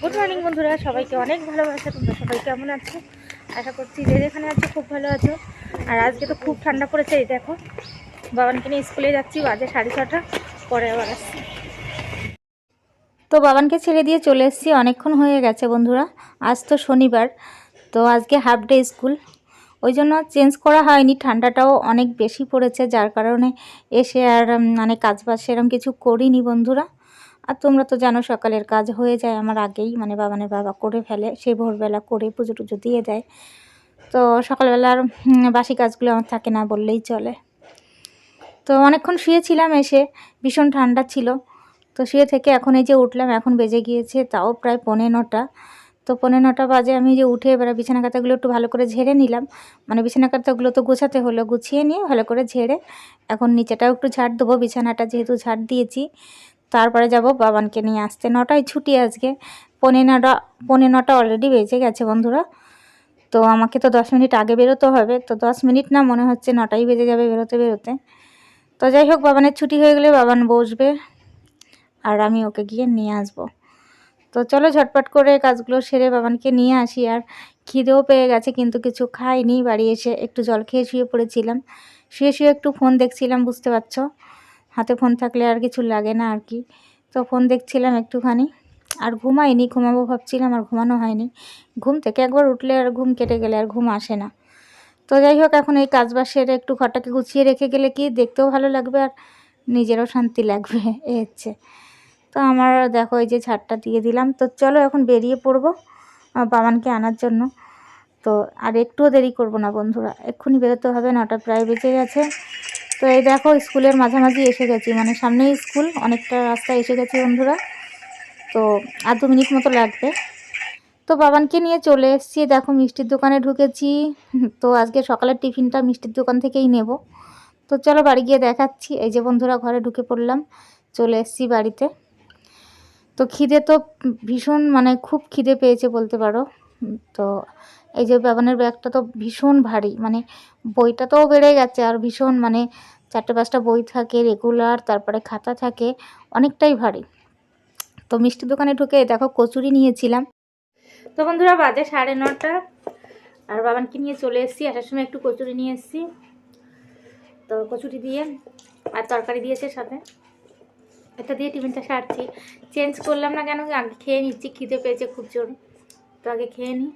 Good morning বন্ধুরা। সবাইকে অনেক ভালোবাসা। তোমরা সবাই কেমন আছো? আশা করছি যে যেখানে আছো, খুব ভালো আছো। আর আজকে তো খুব ঠান্ডা পড়েছে, এই দেখো। বাবানকে নিয়ে স্কুলে যাচ্ছি, বাজে সাড়ে ছটা। পরে আবার আসছি। তো বাবানকে ছেড়ে দিয়ে চলে এসেছি। অনেকক্ষণ হয়ে গেছে, বন্ধুরা। আজ তো শনিবার, তো আজকে হাফ ডে স্কুল ওই জন্য চেঞ্জ করা হয়নি। ঠান্ডাটাও অনেক বেশি পড়েছে, যার কারণে এসে আর মানে কাজ বাজ সেরকম কিছু করিনি, বন্ধুরা। আর তোমরা তো জানো সকালের কাজ হয়ে যায় আমার আগেই মানে বাবানের বাবা করে ফেলে, সে ভোরবেলা করে পুজো টুজো দিয়ে দেয়। তো সকালবেলার বাসি কাজগুলো আমার থাকে না বললেই চলে। তো অনেকক্ষণ শুয়েছিলাম এসে, ভীষণ ঠান্ডা ছিল। তো শুয়ে থেকে এখন এই যে উঠলাম, এখন বেজে গিয়েছে, তাও প্রায় পৌনে নটা। তো পৌনে নটা বাজে আমি যে উঠে এবার বিছানা কাতাগুলো একটু ভালো করে ঝেড়ে নিলাম। মানে বিছানা কাতাগুলো তো গোছাতে হলো, গুছিয়ে নিয়ে ভালো করে ঝেড়ে এখন নিচেটাও একটু ঝাড় দেবো, বিছানাটা যেহেতু ঝাড় দিয়েছি। তারপরে যাব বাবানকে নিয়ে আসতে। নটায় ছুটি আজকে। পনে নটা পনে নটা অলরেডি বেজে গেছে বন্ধুরা। তো আমাকে তো দশ মিনিট আগে বেরোতে হবে। তো দশ মিনিট না মনে হচ্ছে নটাই বেজে যাবে বেরোতে বেরোতে। তো যাই হোক, বাবানের ছুটি হয়ে গেলে বাবান বসবে। আর আমি ওকে গিয়ে নিয়ে আসব। তো চলো ঝটপট করে কাজগুলো সেরে বাবানকে নিয়ে আসি। আর খিদেও পেয়ে গেছে, কিন্তু কিছু খাইনি বাড়ি এসে একটু জল খেয়ে শুয়ে পড়েছিলাম। শুয়ে শুয়ে একটু ফোন দেখছিলাম, বুঝতে পারছ? হাতে ফোন থাকলে আর কিছু লাগে না আর কি। তো ফোন দেখছিলাম একটুখানি আর ঘুমাইনি ঘুমাবো ভাবছিলাম আর ঘুমানো হয়নি। ঘুম থেকে একবার উঠলে আর ঘুম কেটে গেলে আর ঘুম আসে না। তো যাই হোক এখন এই কাজ বাজ সেরে একটু ঘরটাকে গুছিয়ে রেখে গেলে কি দেখতেও ভালো লাগবে আর নিজেরও শান্তি লাগবে এ হচ্ছে। তো আমার দেখো এই যে ছাড়টা দিয়ে দিলাম। তো চলো এখন বেরিয়ে পড়ব আহ, বাবানকে আনার জন্য। তো আর একটুও দেরি করব না বন্ধুরা এক্ষুনি বেরোতে হবে নটা প্রায় বেঁচে গেছে। তো এই দেখো, স্কুলের মাঝামাঝি এসে গেছি। মানে সামনেই স্কুল, অনেকটা রাস্তা এসে গেছি বন্ধুরা। তো আর দু মিনিট মতো লাগবে। তো বাবানকে নিয়ে চলে এসেছি। দেখো, মিষ্টির দোকানে ঢুকেছি। তো আজকে সকালের টিফিনটা মিষ্টির দোকান থেকেই নেব। তো চলো বাড়ি গিয়ে দেখাচ্ছি। এই যে বন্ধুরা, ঘরে ঢুকে পড়লাম। চলে এসেছি বাড়িতে। তো খিদে তো ভীষণ মানে খুব খিদে পেয়েছে বলতে পারো। তো এই যে বাবানের ব্যাগটা তো ভীষণ ভারী মানে বইটা তো বেড়ে গেছে আর ভীষণ মানে চারটে পাঁচটা বই থাকে রেগুলার তারপরে খাতা থাকে, অনেকটাই ভারী। তো মিষ্টির দোকানে ঢুকে দেখো কচুরি নিয়েছিলাম। তো বন্ধুরা বাজে সাড়ে নটা, আর বাবানকে নিয়ে চলে এসেছি, আসার সময় একটু কচুরি নিয়ে এসেছি। তো কচুরি দিয়ে, আর তরকারি দিয়েছে সাথে। এটা দিয়ে টিফিনটা সারছি। চেঞ্জ করলাম না কেন, আগে খেয়ে নিচ্ছি, খিদে পেয়েছে খুব জোর। তো আগে খেয়ে নিই।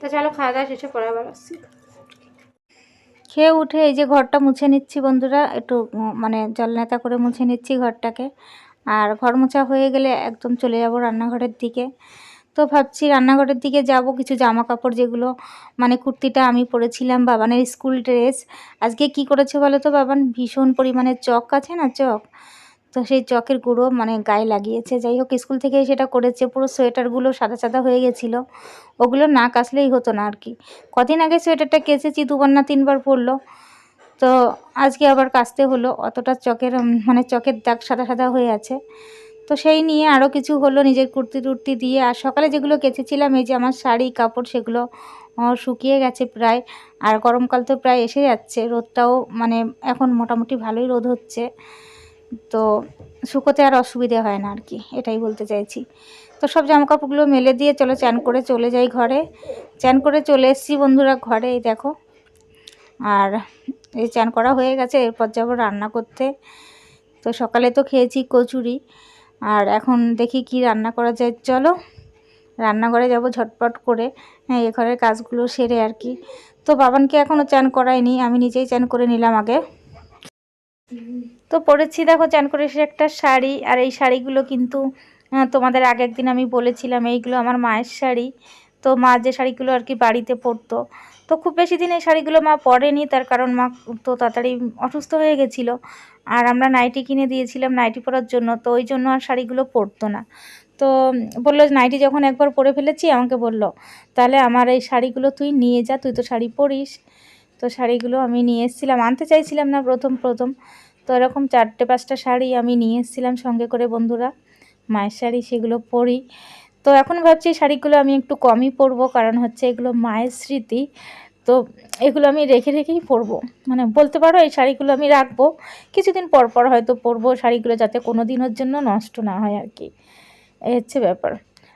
তো চলো খাওয়া দাওয়া শেষে পরে আবার আসছি। খেয়ে উঠে এই যে ঘরটা মুছে নিচ্ছি বন্ধুরা, একটু মানে জল নেতা করে মুছে নিচ্ছি ঘরটাকে। আর ঘর মোছা হয়ে গেলে একদম চলে যাব রান্নাঘরের দিকে। তো ভাবছি রান্নাঘরের দিকে যাব, কিছু জামা কাপড় যেগুলো মানে কুর্তিটা আমি পরেছিলাম বাবানের স্কুল ড্রেস। আজকে কি করেছে বলো তো বাবান? ভীষণ পরিমাণে চক আছে না চক? তো সেই চকের গুঁড়ো মানে গায়ে লাগিয়েছে। যাই হোক, স্কুল থেকে সেটা করেছে। পুরো সোয়েটারগুলো সাদা সাদা হয়ে গেছিল। ওগুলো না কাচলেই হতো না আর কি। কদিন আগে সোয়েটারটা কেচেছি, দুবার না তিনবার পরলো। তো আজকে আবার কাচতে হলো। অতটা চকের মানে চকের দাগ সাদা সাদা হয়ে আছে। তো সেই নিয়ে আরও কিছু হলো নিজের কুর্তি টুর্তি দিয়ে। আর সকালে যেগুলো কেচেছিলাম, এই যে আমার শাড়ি, কাপড় সেগুলো শুকিয়ে গেছে প্রায়। আর গরমকাল তো প্রায় এসে যাচ্ছে। রোদটাও মানে এখন মোটামুটি ভালোই রোদ হচ্ছে। তো শুকোতে আর অসুবিধে হয় না আর কি, এটাই বলতে চাইছি। তো সব জামা কাপড়গুলো মেলে দিয়ে চলো চান করে চলে যাই ঘরে। চান করে চলে এসেছি বন্ধুরা ঘরে, এই দেখো। আর এই চান করা হয়ে গেছে, এরপর যাব রান্না করতে। তো সকালে তো খেয়েছি কচুরি, আর এখন দেখি কি রান্না করা যায়। চলো রান্নাঘরে যাব ঝটপট করে হ্যাঁ এ ঘরের কাজগুলো সেরে আর কি। তো বাবানকে এখনও চান করাইনি আমি নিজেই চান করে নিলাম আগে। তো পরেছি, দেখো চান করে এসে একটা শাড়ি, আর এই শাড়িগুলো কিন্তু তোমাদের আগে একদিন আমি বলেছিলাম, এইগুলো আমার মায়ের শাড়ি। তো মা যে শাড়িগুলো আর কি বাড়িতে পরতো। তো খুব বেশি দিন এই শাড়িগুলো মা পরেনি, তার কারণ মা তো তাড়াতাড়ি অসুস্থ হয়ে গেছিল। আর আমরা নাইটি কিনে দিয়েছিলাম নাইটি পরার জন্য, তো ওই জন্য আর শাড়িগুলো পরতো না। তো বলল, নাইটি যখন একবার পরে ফেলেছি, আমাকে বলল, তাহলে আমার এই শাড়িগুলো তুই নিয়ে যা, তুই তো শাড়ি পরিস। তো শাড়িগুলো আমি নিয়ে এসেছিলাম, আনতে চাইছিলাম না প্রথম প্রথম। তো এরকম চারটে, পাঁচটা শাড়ি আমি নিয়ে এসেছিলাম সঙ্গে করে বন্ধুরা। মায়ের শাড়ি সেগুলো পরি। তো এখন ভাবছি শাড়িগুলো আমি একটু কমই পরবো, কারণ হচ্ছে এগুলো মায়ের স্মৃতি। তো এগুলো আমি রেখে রেখেই পরবো। মানে বলতে পারো এই শাড়িগুলো আমি রাখব। কিছুদিন পর পর হয়তো পরবো শাড়িগুলো যাতে কোনো দিনের জন্য নষ্ট না হয় আর কি। এই হচ্ছে ব্যাপার।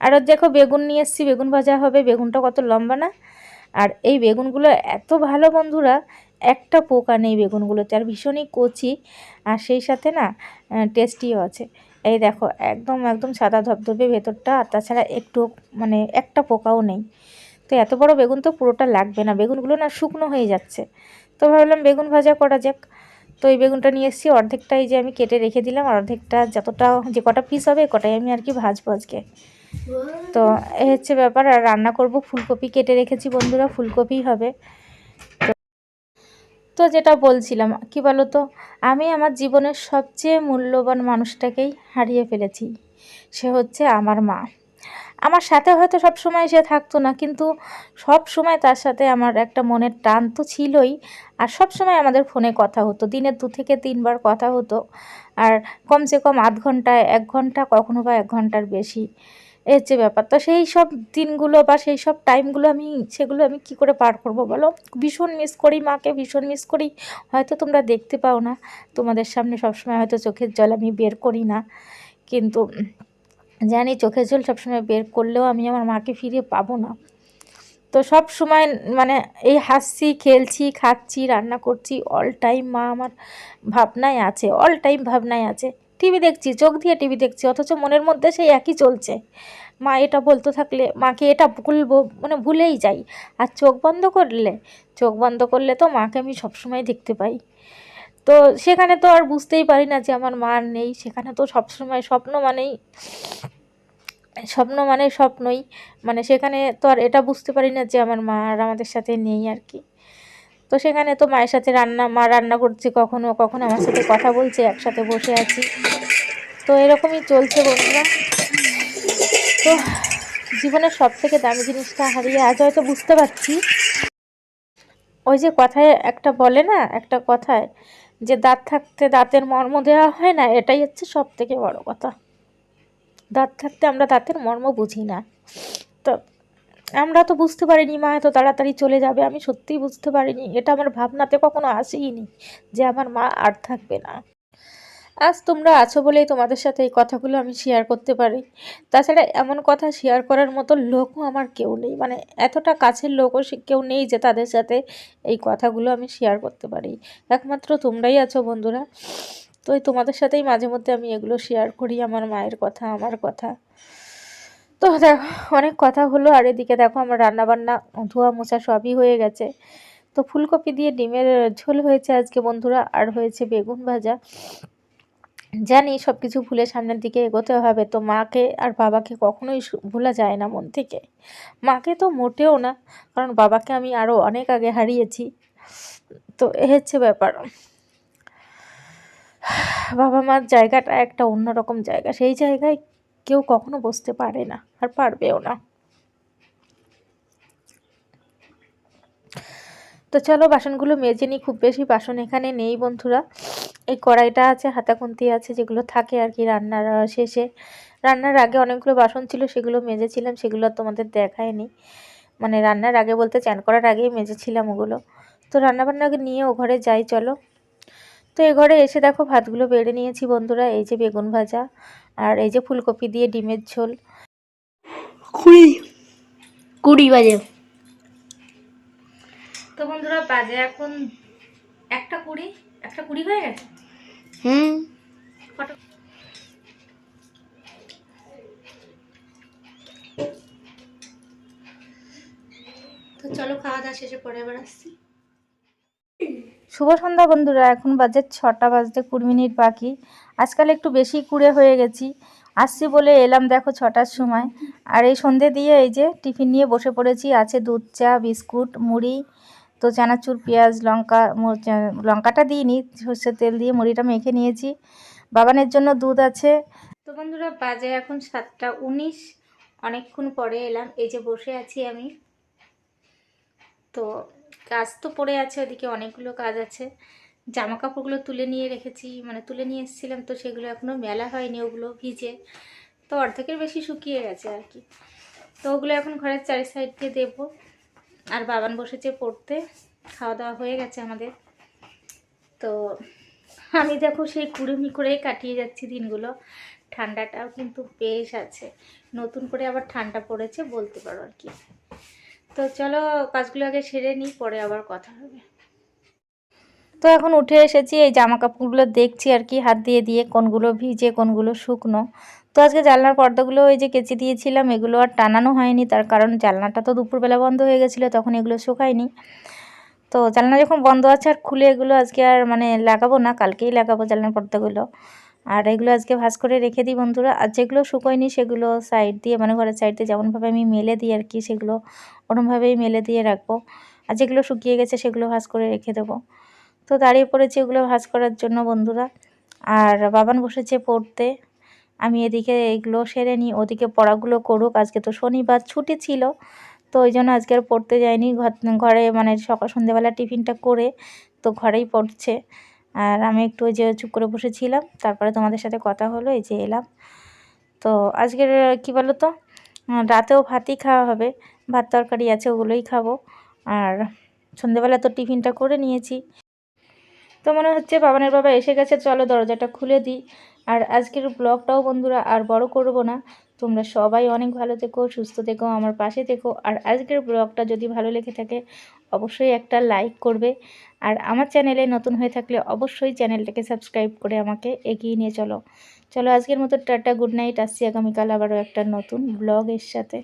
আর দেখো বেগুন নিয়ে এসেছি, বেগুন ভাজা হবে, বেগুনটা কত লম্বা না। আর এই বেগুনগুলো এত ভালো বন্ধুরা একটা পোকা নেই বেগুনগুলোতে, আর ভীষণই কচি। আর সেই সাথে না টেস্টিও আছে। এই দেখো, একদম একদম সাদা ধবধবে ভেতরটা, আর তাছাড়া একটু মানে একটা পোকাও নেই। তো এত বড় বেগুন তো পুরোটা লাগবে না। বেগুনগুলো না শুকনো হয়ে যাচ্ছে। তো ভাবলাম বেগুন ভাজা করা যাক। তো এই বেগুনটা নিয়ে এসেছি, অর্ধেকটাই যে আমি কেটে রেখে দিলাম, আর অর্ধেকটা যতটা, যে কটা পিস হবে, কটাই আমি আর কি ভাজবো আজকে। তো এ হচ্ছে ব্যাপার, আর রান্না করব ফুলকপি কেটে রেখেছি বন্ধুরা, ফুলকপি হবে। তো- যেটা বলছিলাম, কি বলো তো আমি আমার জীবনের সবচেয়ে মূল্যবান মানুষটাকেই হারিয়ে ফেলেছি। সে হচ্ছে আমার মা। আমার সাথে হয়তো সব সময় সে থাকতো না, কিন্তু সব সময় তার সাথে আমার একটা মনের টান তো ছিলই। আর সব সময় আমাদের ফোনে কথা হতো দিনে দু থেকে তিনবার কথা হতো। আর কমসে কম আধ ঘন্টায় এক ঘণ্টা, কখনো বা এক ঘণ্টার বেশি। এই হচ্ছে ব্যাপার, তো সেই সব দিনগুলো বা সেই সব টাইমগুলো আমি, সেগুলো আমি কি করে পার করব বলো? ভীষণ মিস করি মাকে, ভীষণ মিস করি। হয়তো তোমরা দেখতে পাও না, তোমাদের সামনে সবসময় হয়তো চোখের জল আমি বের করি না। কিন্তু জানি চোখের জল সবসময় বের করলেও আমি আমার মাকে ফিরে পাবো না। তো সব সময় মানে এই হাসছি, খেলছি, খাচ্ছি, রান্না করছি অল টাইম মা আমার ভাবনায় আছে অল টাইম ভাবনায় আছে। টিভি দেখছি, চোখ দিয়ে টিভি দেখছি, অথচ মনের মধ্যে সেই একই চলছে। মা এটা বলতে থাকলে, মাকে এটা ভুলবো মানে ভুলেই যাই। আর চোখ বন্ধ করলে, চোখ বন্ধ করলে তো মাকে আমি সবসময় দেখতে পাই। তো সেখানে তো আর বুঝতেই পারি না যে আমার মা আর নেই, সেখানে তো সবসময় স্বপ্ন মানেই, স্বপ্ন মানে স্বপ্নই। মানে সেখানে তো আর এটা বুঝতে পারি না যে আমার মা আর আমাদের সাথে নেই আর কি। তো সেখানে তো মায়ের সাথে রান্না, মা রান্না করছে কখনো কখনো আমার সাথে কথা বলছে, একসাথে বসে আছি। তো এরকমই চলছে বন্ধুরা। তো জীবনের সব থেকে দামি জিনিসটা হারিয়ে আজ হয়তো বুঝতে পারছি। ওই যে কথায় একটা বলে না, একটা কথায় যে দাঁত থাকতে দাঁতের মর্ম দেওয়া হয় না, এটাই হচ্ছে সব থেকে বড় কথা। দাঁত থাকতে আমরা দাঁতের মর্ম বুঝি না। তো আমরা তো বুঝতে পারিনি মা, এত তাড়াতাড়ি চলে যাবে, আমি সত্যিই বুঝতে পারিনি। এটা আমার ভাবনাতে কখনো আসেইনি যে আমার মা আর থাকবে না। আজ তোমরা আছো বলেই তোমাদের সাথে এই কথাগুলো আমি শেয়ার করতে পারি। তাছাড়া এমন কথা শেয়ার করার মতো লোকও আমার কেউ নেই। মানে এতটা কাছের লোকও কেউ নেই যে তাদের সাথে এই কথাগুলো আমি শেয়ার করতে পারি। একমাত্র তোমরাই আছো বন্ধুরা। তো তোমাদের সাথেই মাঝে মধ্যে আমি এগুলো শেয়ার করি, আমার মায়ের কথা, আমার কথা। তো দেখো, অনেক কথা হলো, আর এদিকে দেখো আমার রান্নাবান্না, ধোয়া মোছা সবই হয়ে গেছে। তো ফুলকপি দিয়ে ডিমের ঝোল হয়েছে আজকে বন্ধুরা, আর হয়েছে বেগুন ভাজা। জানি সব কিছু ভুলে সামনের দিকে এগোতে হবে, তো মাকে আর বাবাকে কখনোই ভোলা যায় না মন থেকে। মাকে তো মোটেও না, কারণ বাবাকে আমি আরও অনেক আগে হারিয়েছি। তো এ হচ্ছে ব্যাপার। বাবা মার জায়গাটা একটা অন্যরকম জায়গা, সেই জায়গায় কেউ কখনো বসতে পারে না। আর পারবেও না। তো চলো, বাসনগুলো মেজে নিই, খুব বেশি বাসন এখানে নেই বন্ধুরা। এই কড়াইটা আছে হাতাখুন্তি আছে, যেগুলো থাকে আর কি রান্নার শেষে। রান্নার আগে অনেকগুলো বাসন ছিল, সেগুলো মেজেছিলাম, সেগুলো তোমাদের দেখায়নি মানে রান্নার আগে বলতে, চান করার আগেই মেজেছিলাম ওগুলো। তো রান্নাবান্না নিয়ে ও ঘরে যাই, চলো। তো এ ঘরে এসে দেখো, ভাতগুলো বেড়ে নিয়েছি বন্ধুরা, এই যে বেগুন ভাজা আর এই যে ফুলকপি দিয়ে ডিমের ঝোল। কুড়ি। কুড়ি বাজে। তো বন্ধুরা বাজে এখন একটা কুড়ি। একটা কুড়ি হয়ে গেছে? হুম। তো চলো খাওয়া দাওয়া শেষে পরে আবার আসছি। শুভ সন্ধ্যা বন্ধুরা এখন বাজে ছটা বাজতে কুড়ি মিনিট বাকি। আজকাল একটু বেশি কুড়ে হয়ে গেছি। আসছি বলে এলাম দেখো ছটার সময়। আর এই সন্ধে দিয়ে এই যে টিফিন নিয়ে বসে পড়েছি, আছে দুধ, চা, বিস্কুট, মুড়ি, তো চানাচুর, পেঁয়াজ, লঙ্কা লঙ্কাটা দিইনি, সর্ষের তেল দিয়ে মুড়িটা মেখে নিয়েছি। বাবানের জন্য দুধ আছে। তো বন্ধুরা, বাজে এখন সাতটা উনিশ। অনেকক্ষণ পরে এলাম, এই যে বসে আছি আমি। তো কাজ তো পড়ে আছে, ওদিকে অনেকগুলো কাজ আছে। জামা কাপড়গুলো তুলে নিয়ে রেখেছি মানে তুলে নিয়ে এসেছিলাম তো সেগুলো এখনও মেলা হয়নি ওগুলো ভিজে। তো অর্ধেকের বেশি শুকিয়ে গেছে আর কি। তো ওগুলো এখন ঘরের চারি সাইড দিয়ে দেবো। আর বাবান বসেছে পড়তে, খাওয়া দাওয়া হয়ে গেছে আমাদের। তো আমি দেখো সেই কুড়ুমি করেই কাটিয়ে যাচ্ছি দিনগুলো। ঠান্ডাটাও কিন্তু বেশ আছে। নতুন করে আবার ঠান্ডা পড়েছে বলতে পারো আর কি। তো চলো কাজগুলো আগে সেরে নিই, পরে আবার কথা হবে। তো এখন উঠে এসেছি, এই জামা কাপড়গুলো দেখছি আর কি, হাত দিয়ে দিয়ে কোনগুলো ভিজে, কোনগুলো শুকনো। তো আজকে জানলার পর্দাগুলো ওই যে কেচে দিয়েছিলাম, এগুলো আর টানানো হয়নি, তার কারণ জানলাটা তো দুপুরবেলা বন্ধ হয়ে গেছিল, তখন এগুলো শুকায়নি। তো জানলা যখন বন্ধ আছে আর খুলে এগুলো আজকে আর মানে লাগাবো না, কালকেই লাগাবো জানলার পর্দাগুলো। আর এগুলো আজকে ভাজ করে রেখে দিই বন্ধুরা, আর যেগুলো শুকোয়নি সেগুলো সাইড দিয়ে মানে ঘরের সাইড দিয়ে যেমনভাবে আমি মেলে দিই আর কি, সেগুলো ওরমভাবেই মেলে দিয়ে রাখব। আর যেগুলো শুকিয়ে গেছে সেগুলো ভাজ করে রেখে দেবো। তো দাঁড়িয়ে পড়েছি ওগুলো ভাজ করার জন্য বন্ধুরা। আর বাবান বসেছে পড়তে। আমি এদিকে এগুলো সেরে নিই, ওদিকে পড়াগুলো করুক। আজকে তো শনিবার, ছুটি ছিল, তো ওই জন্য আজকে আর পড়তে যায়নি ঘর- ঘরে মানে সকাল সন্ধ্যেবেলা টিফিনটা করে তো ঘরেই পড়ছে। আর আমি একটু ওই যে চুপ করে বসেছিলাম, তারপরে তোমাদের সাথে কথা হলো, এই যে এলাম। তো আজকের কী বলো তো রাতেও ভাতই খাওয়া হবে, ভাত তরকারি আছে ওগুলোই খাব। আর সন্ধ্যেবেলা তো টিফিনটা করে নিয়েছি। তো মনে হচ্ছে বাবানের বাবা এসে গেছে, চলো দরজাটা খুলে দিই। আর আজকের ব্লগটাও বন্ধুরা আর বড় করব না। তোমরা সবাই অনেক ভালো থেকো, সুস্থ থেকো, আমার পাশে থেকো। আর আজকের ব্লগটা যদি ভালো লেগে থাকে, অবশ্যই একটা লাইক করবে। আর আমার চ্যানেলে নতুন হয়ে থাকলে অবশ্যই চ্যানেলটাকে সাবস্ক্রাইব করে আমাকে এগিয়ে নিয়ে চলো। চলো আজকের মতো টাটা, গুড নাইট। আসছি আগামীকাল আবারও একটা নতুন ব্লগের সাথে।